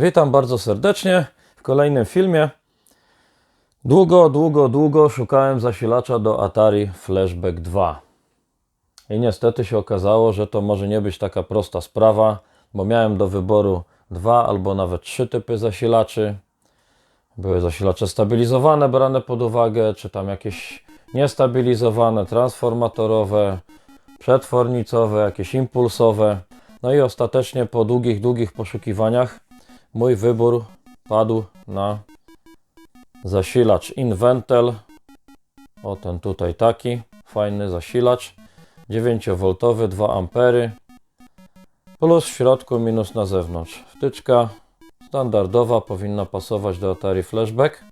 Witam bardzo serdecznie w kolejnym filmie. Długo, długo, długo szukałem zasilacza do Atari Flashback 2. I niestety się okazało, że to może nie być taka prosta sprawa, bo miałem do wyboru dwa albo nawet trzy typy zasilaczy. Były zasilacze stabilizowane, brane pod uwagę, czy tam jakieś niestabilizowane, transformatorowe, przetwornicowe, jakieś impulsowe. No i ostatecznie po długich, długich poszukiwaniach mój wybór padł na zasilacz Inventel. O ten tutaj taki fajny zasilacz 9V 2 ampery plus w środku minus na zewnątrz. Wtyczka standardowa powinna pasować do Atari Flashback.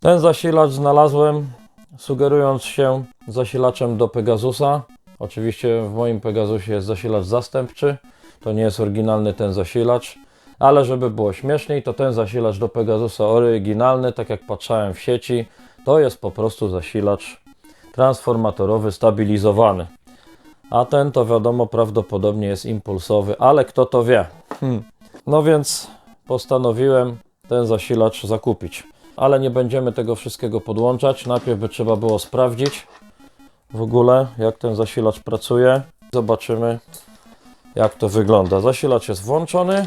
Ten zasilacz znalazłem sugerując się zasilaczem do Pegasusa. Oczywiście w moim Pegasusie jest zasilacz zastępczy, to nie jest oryginalny ten zasilacz, ale żeby było śmieszniej, to ten zasilacz do Pegasusa oryginalny, tak jak patrzałem w sieci, to jest po prostu zasilacz transformatorowy stabilizowany. A ten to wiadomo prawdopodobnie jest impulsowy, ale kto to wie. Hmm. No więc postanowiłem ten zasilacz zakupić. Ale nie będziemy tego wszystkiego podłączać. Najpierw by trzeba było sprawdzić w ogóle jak ten zasilacz pracuje. Zobaczymy jak to wygląda. Zasilacz jest włączony.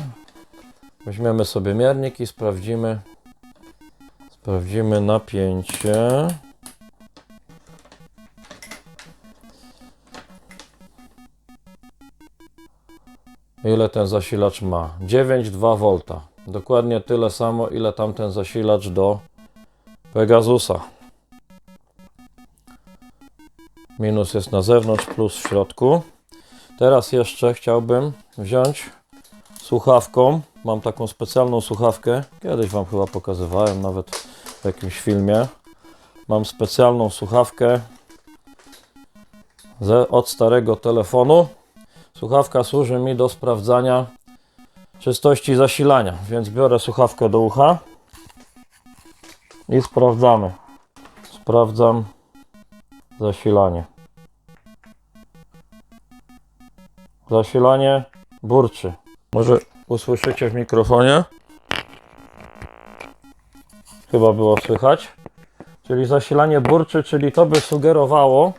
Weźmiemy sobie miernik i sprawdzimy. Sprawdzimy napięcie. Ile ten zasilacz ma? 9,2 V. Dokładnie tyle samo, ile tamten zasilacz do Pegasusa. Minus jest na zewnątrz, plus w środku. Teraz jeszcze chciałbym wziąć słuchawką. Mam taką specjalną słuchawkę. Kiedyś Wam chyba pokazywałem, nawet w jakimś filmie. Mam specjalną słuchawkę ze, od starego telefonu. Słuchawka służy mi do sprawdzania czystości zasilania, więc biorę słuchawkę do ucha i sprawdzamy. Sprawdzam zasilanie. Zasilanie burczy. Może usłyszycie w mikrofonie? Chyba było słychać. Czyli zasilanie burczy, czyli to by sugerowało,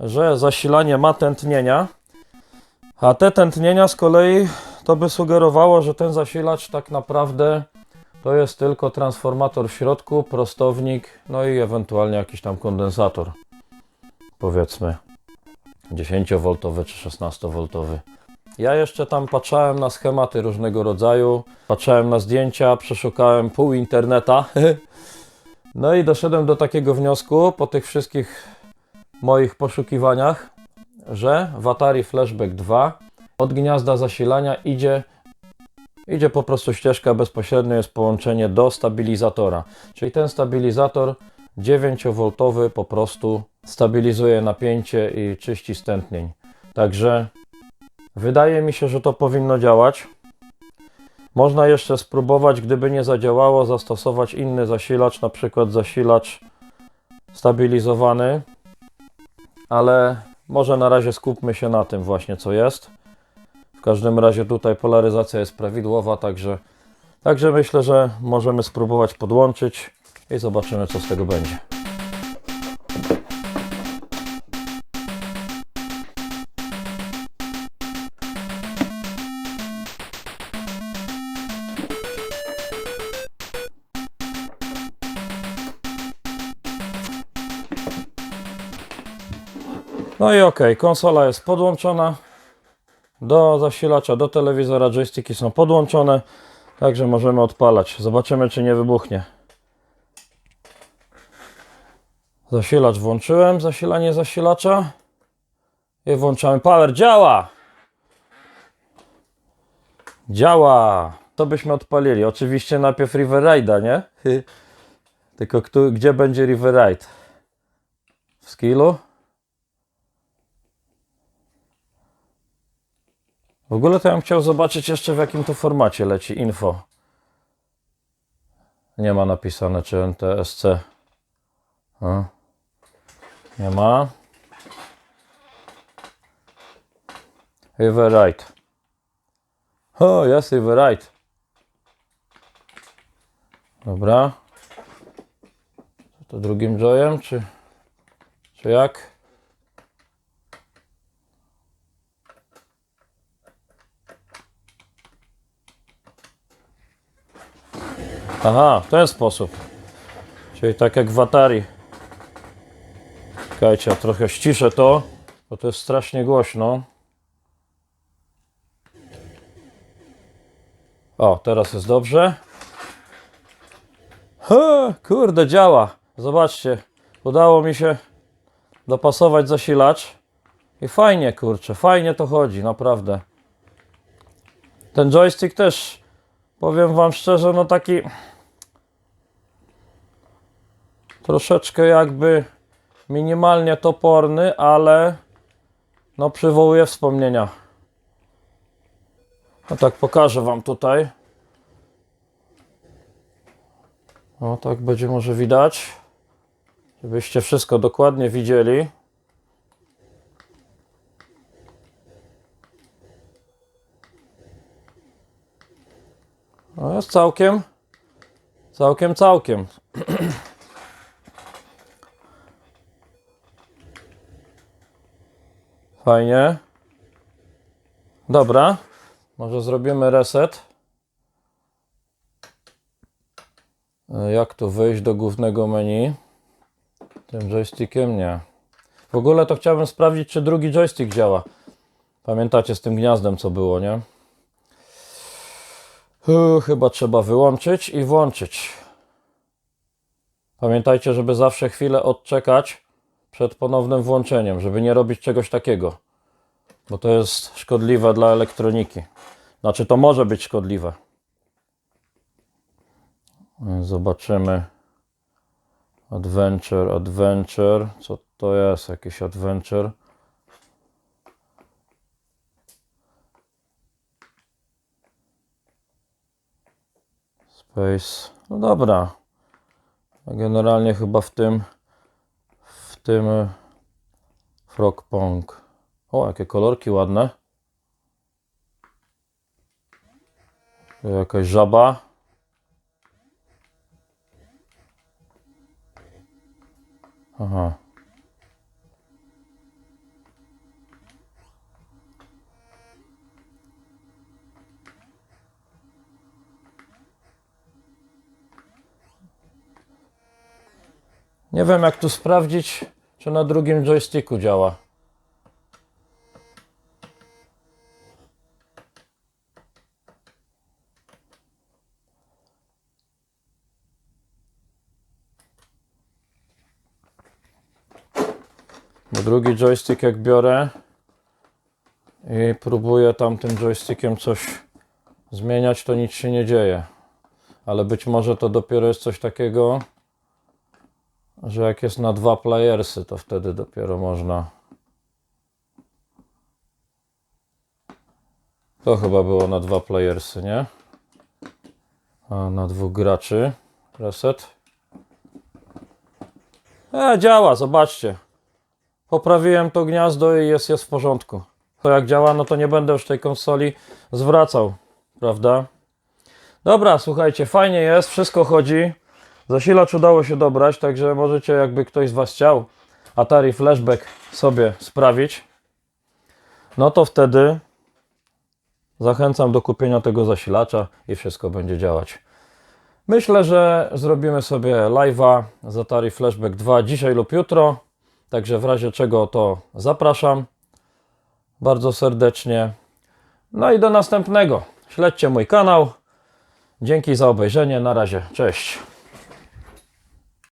że zasilanie ma tętnienia, a te tętnienia z kolei to by sugerowało, że ten zasilacz tak naprawdę to jest tylko transformator w środku, prostownik, no i ewentualnie jakiś tam kondensator. Powiedzmy 10V czy 16V. Ja jeszcze tam patrzałem na schematy różnego rodzaju, patrzałem na zdjęcia, przeszukałem pół interneta. No i doszedłem do takiego wniosku po tych wszystkich moich poszukiwaniach, że w Atari Flashback 2 od gniazda zasilania idzie, idzie po prostu ścieżka bezpośrednio, jest połączenie do stabilizatora. Czyli ten stabilizator 9V po prostu stabilizuje napięcie i czyści stętnień. Także wydaje mi się, że to powinno działać. Można jeszcze spróbować, gdyby nie zadziałało, zastosować inny zasilacz, na przykład zasilacz stabilizowany, ale może na razie skupmy się na tym właśnie, co jest. W każdym razie tutaj polaryzacja jest prawidłowa, także, także myślę, że możemy spróbować podłączyć i zobaczymy, co z tego będzie. No i ok, konsola jest podłączona do zasilacza, do telewizora, joysticki są podłączone, także możemy odpalać. Zobaczymy, czy nie wybuchnie. Zasilacz włączyłem, zasilanie zasilacza i włączamy power. Działa! Działa! To byśmy odpalili. Oczywiście najpierw River Ride'a, nie? Tylko kto, gdzie będzie River Ride? W skillu? W ogóle to ja bym chciał zobaczyć jeszcze w jakim to formacie leci info. Nie ma napisane czy NTSC. A. Nie ma. Riverite. O, jest right. Dobra. To drugim joyem, czy, czy jak? Aha, w ten sposób. Czyli tak jak w Atari. Czekajcie, trochę ściszę to, bo to jest strasznie głośno. O, teraz jest dobrze. Kurde, działa. Zobaczcie, udało mi się dopasować zasilacz. I fajnie, kurczę, fajnie to chodzi, naprawdę. Ten joystick też, powiem Wam szczerze, no taki troszeczkę jakby minimalnie toporny, ale no przywołuje wspomnienia. No tak pokażę Wam tutaj. O, tak będzie może widać. Żebyście wszystko dokładnie widzieli. No jest całkiem, całkiem, całkiem. Fajnie. Dobra, może zrobimy reset. E, Jak tu wyjść do głównego menu? Tym joystickiem nie. W ogóle to chciałbym sprawdzić, czy drugi joystick działa. Pamiętacie z tym gniazdem, co było, nie? Uu, chyba trzeba wyłączyć i włączyć. Pamiętajcie, żeby zawsze chwilę odczekać przed ponownym włączeniem, żeby nie robić czegoś takiego, bo to jest szkodliwe dla elektroniki. Znaczy, to może być szkodliwe. Zobaczymy. Adventure, adventure. Co to jest? Jakiś adventure. Space. No dobra. Generalnie chyba w tym tym e, Frogpong. O, jakie kolorki ładne. Jakaś żaba. Aha. Nie wiem jak tu sprawdzić, czy na drugim joysticku działa. Bo drugi joystick jak biorę i próbuję tam tym joystickiem coś zmieniać, to nic się nie dzieje. Ale być może to dopiero jest coś takiego, że jak jest na dwa playersy, to wtedy dopiero można. To chyba było na dwa playersy, nie? A na dwóch graczy. Reset. E, działa, zobaczcie. Poprawiłem to gniazdo i jest, jest w porządku. To jak działa, no to nie będę już tej konsoli zwracał, prawda? Dobra, słuchajcie, fajnie jest, wszystko chodzi. Zasilacz udało się dobrać, także możecie, jakby ktoś z Was chciał Atari Flashback sobie sprawić, no to wtedy zachęcam do kupienia tego zasilacza i wszystko będzie działać. Myślę, że zrobimy sobie live'a z Atari Flashback 2 dzisiaj lub jutro, także w razie czego to zapraszam bardzo serdecznie. No i do następnego. Śledźcie mój kanał. Dzięki za obejrzenie. Na razie. Cześć.